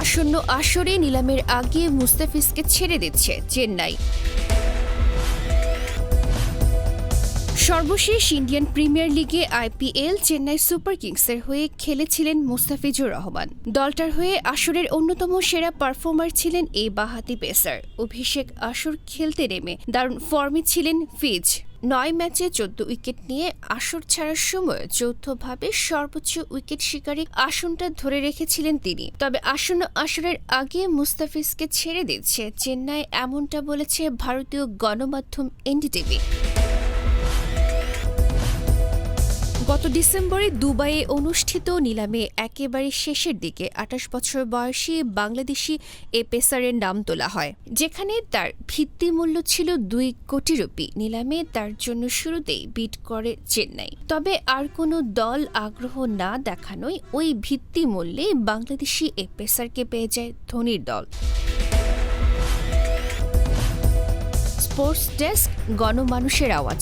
আসন্ন আসরে নিলামের আগে মুস্তাফিজকে ছেড়ে দিচ্ছে চেন্নাই। সর্বশেষ ইন্ডিয়ান প্রিমিয়ার লিগে আইপিএল চেন্নাই সুপার কিংসের হয়ে খেলেছিলেন মুস্তাফিজুর রহমান। দলটার হয়ে আসরের অন্যতম সেরা পারফর্মার ছিলেন এই বাহাতি পেসার। অভিষেক আসর খেলতে নেমে দারুণ ফর্মে ছিলেন ফিজ। নয় ম্যাচে চোদ্দ উইকেট নিয়ে আসর ছাড়ার সময় যৌথভাবে সর্বোচ্চ উইকেট শিকারী আসনটা ধরে রেখেছিলেন তিনি। তবে আসন্ন আসরের আগে মুস্তাফিজকে ছেড়ে দিচ্ছে চেন্নাই, এমনটা বলেছে ভারতীয় গণমাধ্যম এনডিটিভি। গত ডিসেম্বরে দুবাইয়ে অনুষ্ঠিত নিলামে একেবারে শেষের দিকে আঠাশ বছর বয়সী বাংলাদেশি এ পেসারের নাম তোলা হয়, যেখানে তার ভিত্তিমূল্য ছিল দুই কোটি রুপি। নিলামে তার জন্য শুরুতেই বিট করে চেন্নাই। তবে আর কোনো দল আগ্রহ না দেখানোয় ওই ভিত্তি ভিত্তিমূল্যে বাংলাদেশি এ পেসারকে পেয়ে যায় ধোনির দল। স্পোর্টস ডেস্ক, গণমানুষের আওয়াজ।